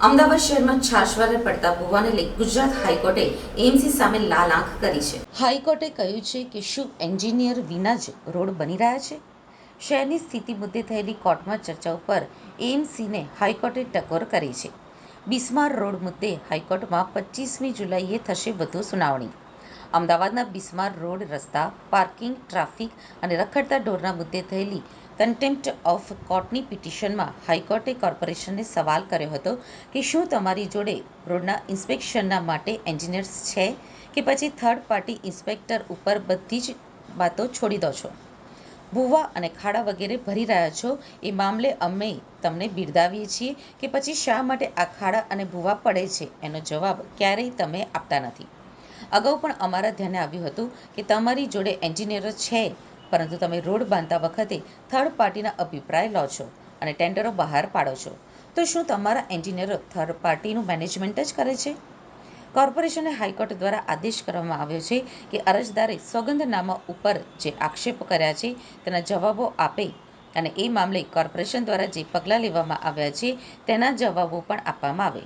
અમદાવાદ શહેરમાં છાશવારે પડતા ભૂવાને લઈ ગુજરાત હાઈકોર્ટે એમસી સામે લાલ આંખ કરી છે. હાઈકોર્ટે કહ્યું છે કે શું એન્જિનિયર વિના જ રોડ બની રહ્યા છે? શહેરની સ્થિતિ મુદ્દે થયેલી કોર્ટમાં ચર્ચા ઉપર એમસીને હાઈકોર્ટે ટકોર કરી છે. બિસ્માર રોડ મુદ્દે હાઈકોર્ટમાં પચીસમી જુલાઈએ થશે વધુ સુનાવણી. અમદાવાદના બિસ્માર રોડ રસ્તા, પાર્કિંગ, ટ્રાફિક અને રખડતા ઢોરના મુદ્દે થયેલી કન્ટેમ્પ્ટ ઓફ કોર્ટની પિટિશનમાં હાઈકોર્ટે કોર્પોરેશનને સવાલ કર્યો હતો કે શું તમારી જોડે રોડના ઇન્સ્પેક્શનના માટે એન્જિનિયર્સ છે કે પછી થર્ડ પાર્ટી ઇન્સ્પેક્ટર ઉપર બધી જ વાતો છોડી દો છો? ભૂવા અને ખાડા વગેરે ભરી રહ્યા છો? એ મામલે અમે તમને બિરદાવીએ છીએ કે પછી શા માટે આ ખાડા અને ભૂવા પડે છે? એનો જવાબ ક્યારેય તમે આપતા નથી. અગાઉ પણ અમારા ધ્યાને આવ્યું હતું કે તમારી જોડે એન્જિનિયરો છે, પરંતુ તમે રોડ બાંધતા વખતે થર્ડ પાર્ટીના અભિપ્રાય લો છો અને ટેન્ડરો બહાર પાડો છો. તો શું તમારા એન્જિનિયરો થર્ડ પાર્ટીનું મેનેજમેન્ટ જ કરે છે? કોર્પોરેશને હાઈકોર્ટ દ્વારા આદેશ કરવામાં આવ્યો છે કે અરજદારે સોગંદનામા ઉપર જે આક્ષેપો કર્યા છે તેના જવાબો આપે અને એ મામલે કોર્પોરેશન દ્વારા જે પગલાં લેવામાં આવ્યા છે તેના જવાબો પણ આપવામાં આવે.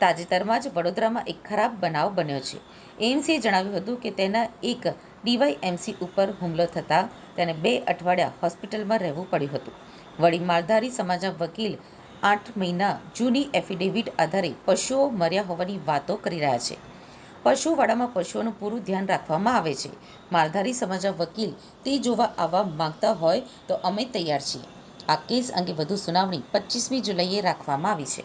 તાજેતરમાં જ વડોદરામાં એક ખરાબ બનાવ બન્યો છે. એએમસીએ જણાવ્યું હતું કે તેના એક ડીવાયએમસી ઉપર હુમલો થતાં તેને બે અઠવાડિયા હોસ્પિટલમાં રહેવું પડ્યું હતું. વળી માલધારી સમાજના વકીલ આઠ મહિના જૂની એફિડેવિટ આધારે પશુઓ મર્યા હોવાની વાતો કરી રહ્યા છે. પશુવાડામાં પશુઓનું પૂરું ધ્યાન રાખવામાં આવે છે. માલધારી સમાજના વકીલ તે જોવા આવવા માંગતા હોય તો અમે તૈયાર છીએ. આ કેસ અંગે વધુ સુનાવણી પચીસમી જુલાઈએ રાખવામાં આવી છે.